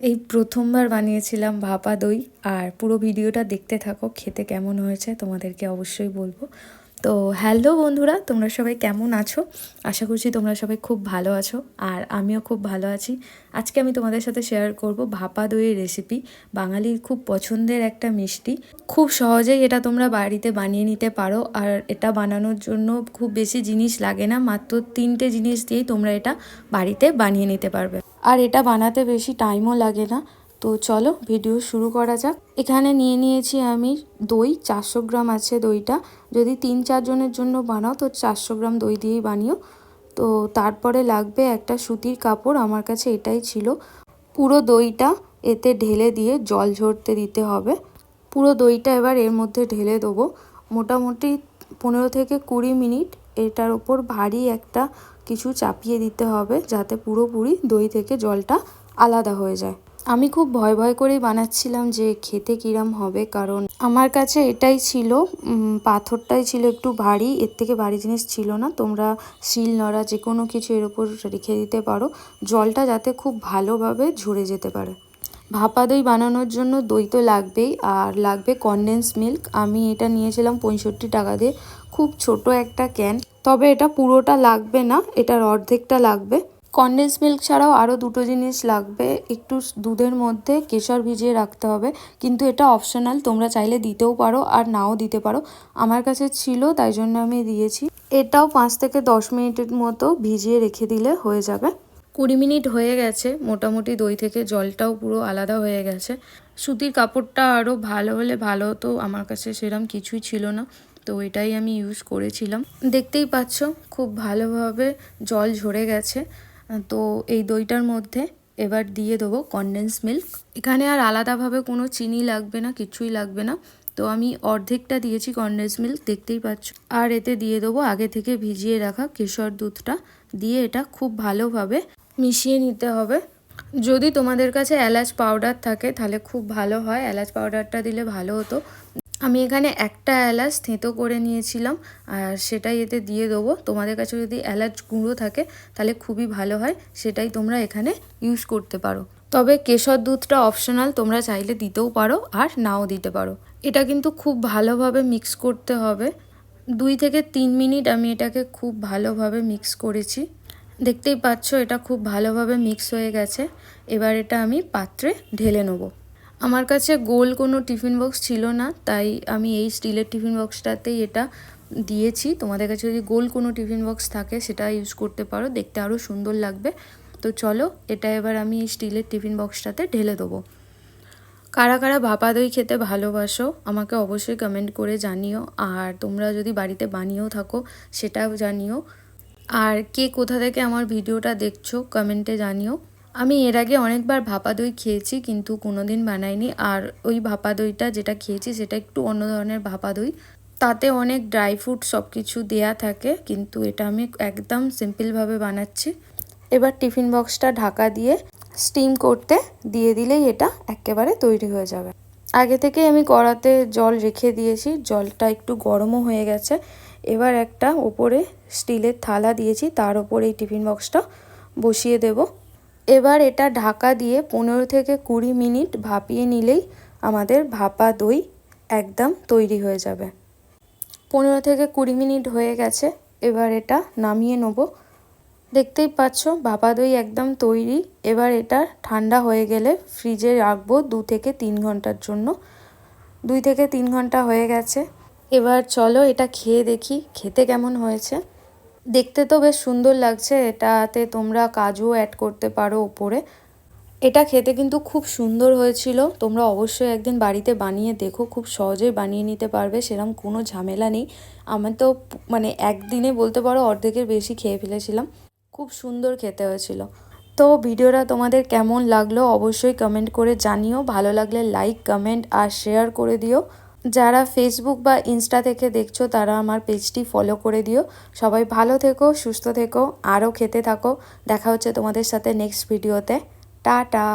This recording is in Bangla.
এই প্রথমবার বানিয়েছিলাম ভাপা দই, আর পুরো ভিডিওটা দেখতে থাকো, খেতে কেমন হয়েছে তোমাদেরকে অবশ্যই বলব। তো হ্যালো বন্ধুরা, তোমরা সবাই কেমন আছো? আশা করছি তোমরা সবাই খুব ভালো আছো আর আমিও খুব ভালো আছি। আজকে আমি তোমাদের সাথে শেয়ার করব ভাপা দইয়ের রেসিপি বাঙালির খুব পছন্দের একটা মিষ্টি। খুব সহজেই এটা তোমরা বাড়িতে বানিয়ে নিতে পারো আর এটা বানানোর জন্য খুব বেশি জিনিস লাগে না, মাত্র তিনটে জিনিস দিয়েই তোমরা এটা বাড়িতে বানিয়ে নিতে পারবে। আর এটা বানাতে বেশি টাইমও লাগে না তো চলো ভিডিও শুরু করা যাক। এখানে নিয়ে নিয়েছি আমি দই, চারশো গ্রাম আছে দইটা। যদি তিন চারজনের জন্য বানাও তো চারশো গ্রাম দই দিয়েই বানিও। তো তারপরে লাগবে একটা সুতির কাপড়, আমার কাছে এটাই ছিল। পুরো দইটা এতে ঢেলে দিয়ে জল ঝরতে দিতে হবে। পুরো দইটা এবার এর মধ্যে ঢেলে দেবো। মোটামুটি পনেরো থেকে কুড়ি মিনিট এটার ওপর ভারী একটা কিছু চাপিয়ে দিতে হবে, যাতে পুরোপুরি দই থেকে জলটা আলাদা হয়ে যায়। আমি খুব ভয় ভয় করেই বানাচ্ছিলাম যে খেতে কিরাম হবে, কারণ আমার কাছে এটাই ছিল পাথরটাই ছিল একটু ভারী, এর থেকে ভারী জিনিস ছিল না। তোমরা শিল, নড়া যে কোনো কিছু এর ওপর রেখে দিতে পারো। জলটা যাতে খুব ভালোভাবে ঝরে যেতে পারে। ভাপা দই বানানোর জন্য দই তো লাগবেই, আর লাগবে কনডেন্স মিল্ক আমি এটা নিয়েছিলাম পঁয়ষট্টি টাকা দিয়ে, খুব ছোট একটা ক্যান তবে এটা পুরোটা লাগবে না, এটার অর্ধেকটা লাগবে। কনডেন্স মিল্ক ছাড়াও আরও দুটো জিনিস লাগবে। একটু দুধের মধ্যে কেশর ভিজিয়ে রাখতে হবে। কিন্তু এটা অপশনাল তোমরা চাইলে দিতেও পারো আর নাও দিতে পারো। আমার কাছে ছিল, তাই জন্য আমি দিয়েছি। এটাও পাঁচ থেকে দশ মিনিটের মতো ভিজিয়ে রেখে দিলে হয়ে যাবে। কুড়ি মিনিট হয়ে গেছে, মোটামুটি দই থেকে জলটাও পুরো আলাদা হয়ে গেছে। সুতির কাপড়টা আরও ভালো হলে ভালো হতো, আমার কাছে সেরম কিছুই ছিল না। তো এটাই আমি ইউজ করেছিলাম। দেখতেই পাচ্ছ, খুব ভালোভাবে জল ঝরে গেছে। তো এই দইটার মধ্যে এবার দিয়ে দেবো কনডেন্স মিল্ক এখানে আর আলাদাভাবে কোনো চিনি লাগবে না, কিছুই লাগবে না। তো আমি অর্ধেকটা দিয়েছি কনডেন্স মিল্ক দেখতেই পাচ্ছ। আর এতে দিয়ে দেবো আগে থেকে ভিজিয়ে রাখা কেশর দুধটা। দিয়ে এটা খুব ভালোভাবে মিশিয়ে নিতে হবে। যদি তোমাদের কাছে এলাচ পাউডার থাকে, তাহলে খুব ভালো হয়। এলাচ পাউডারটা দিলে ভালো হতো। আমি এখানে একটা এলাচ থেঁতো করে নিয়েছিলাম, আর সেটাই এতে দিয়ে দেবো। তোমাদের কাছে যদি এলাচ গুঁড়ো থাকে, তাহলে খুবই ভালো হয়, সেটাই তোমরা এখানে ইউজ করতে পারো। তবে কেশর দুধটা অপশনাল তোমরা চাইলে দিতেও পারো, আর নাও দিতে পারো। এটা কিন্তু খুব ভালোভাবে মিক্স করতে হবে। দুই থেকে তিন মিনিট আমি এটাকে খুব ভালোভাবে মিক্স করেছি। দেখতেই পাচ্ছ, এটা খুব ভালোভাবে মিক্স হয়ে গেছে। এবার এটা আমি পাত্রে ঢেলে নেব। আমার কাছে গোল কোনো টিফিন বক্স ছিল না, তাই আমি এই স্টিলের টিফিন বক্সটাতেই এটা দিয়েছি। তোমাদের কাছে যদি গোল কোনো টিফিন বক্স থাকে, সেটা ইউজ করতে পারো, দেখতে আরও সুন্দর লাগবে। তো চলো, এটা এবার আমি এই স্টিলের টিফিন বক্সটাতে ঢেলে দেবো। কারা কারা ভাপা দই খেতে ভালোবাসো, আমাকে অবশ্যই কমেন্ট করে জানিও। আর তোমরা যদি বাড়িতে বানিয়েও থাকো, সেটাও জানিও। আর কে কোথা থেকে আমার ভিডিওটা দেখছ কমেন্টে জানিও। আমি এর আগে অনেকবার ভাপা দই খেয়েছি, কিন্তু কোনো দিন বানাইনি। আর ওই ভাপা দইটা যেটা খেয়েছি, সেটা একটু অন্য ধরনের ভাপা দই। তাতে অনেক ড্রাই ফ্রুট সব কিছু দেয়া থাকে, কিন্তু এটা আমি একদম সিম্পলভাবে বানাচ্ছি। এবার টিফিন বক্সটা ঢাকা দিয়ে স্টিম করতে দিয়ে দিলেই এটা একেবারে তৈরি হয়ে যাবে। আগে থেকে আমি কড়াতে জল রেখে দিয়েছি, জলটা একটু গরমও হয়ে গেছে। এবার একটা ওপরে স্টিলের থালা দিয়েছি, তার ওপরে এই টিফিন বক্সটা বসিয়ে দেবো। এবার এটা ঢাকা দিয়ে পনেরো থেকে কুড়ি মিনিট ভাপিয়ে নিলেই আমাদের ভাপা দই একদম তৈরি হয়ে যাবে। পনেরো থেকে কুড়ি মিনিট হয়ে গেছে, এবার এটা নামিয়ে নেব। দেখতেই পাচ্ছ, ভাপা দই একদম তৈরি। এবার এটা ঠান্ডা হয়ে গেলে ফ্রিজে রাখব দু থেকে তিন ঘণ্টার জন্য। দুই থেকে তিন ঘণ্টা হয়ে গেছে। এবার চলো এটা খেয়ে দেখি, খেতে কেমন হয়েছে। দেখতে তো বেশ সুন্দর লাগছে, এটাতে তোমরা কাজুও অ্যাড করতে পারো ওপরে। এটা খেতে কিন্তু খুব সুন্দর হয়েছিল, তোমরা অবশ্যই একদিন বাড়িতে বানিয়ে দেখো, খুব সহজেই বানিয়ে নিতে পারবে সেরকম কোনো ঝামেলা নেই। আমি তো মানে একদিনে বলতে পারো অর্ধেকের বেশি খেয়ে ফেলেছিলাম, খুব সুন্দর খেতে হয়েছিল। তো ভিডিওটা তোমাদের কেমন লাগল অবশ্যই কমেন্ট করে জানিও, ভালো লাগলে লাইক কমেন্ট আর শেয়ার করে দিও। যারা ফেসবুক বা ইনস্টা থেকে দেখছ, তারা আমার পেজটি ফলো করে দিও। সবাই ভালো থেকো, সুস্থ থেকো, আরও খেতে থাকো। দেখা হচ্ছে তোমাদের সাথে নেক্সট ভিডিওতে টাটা!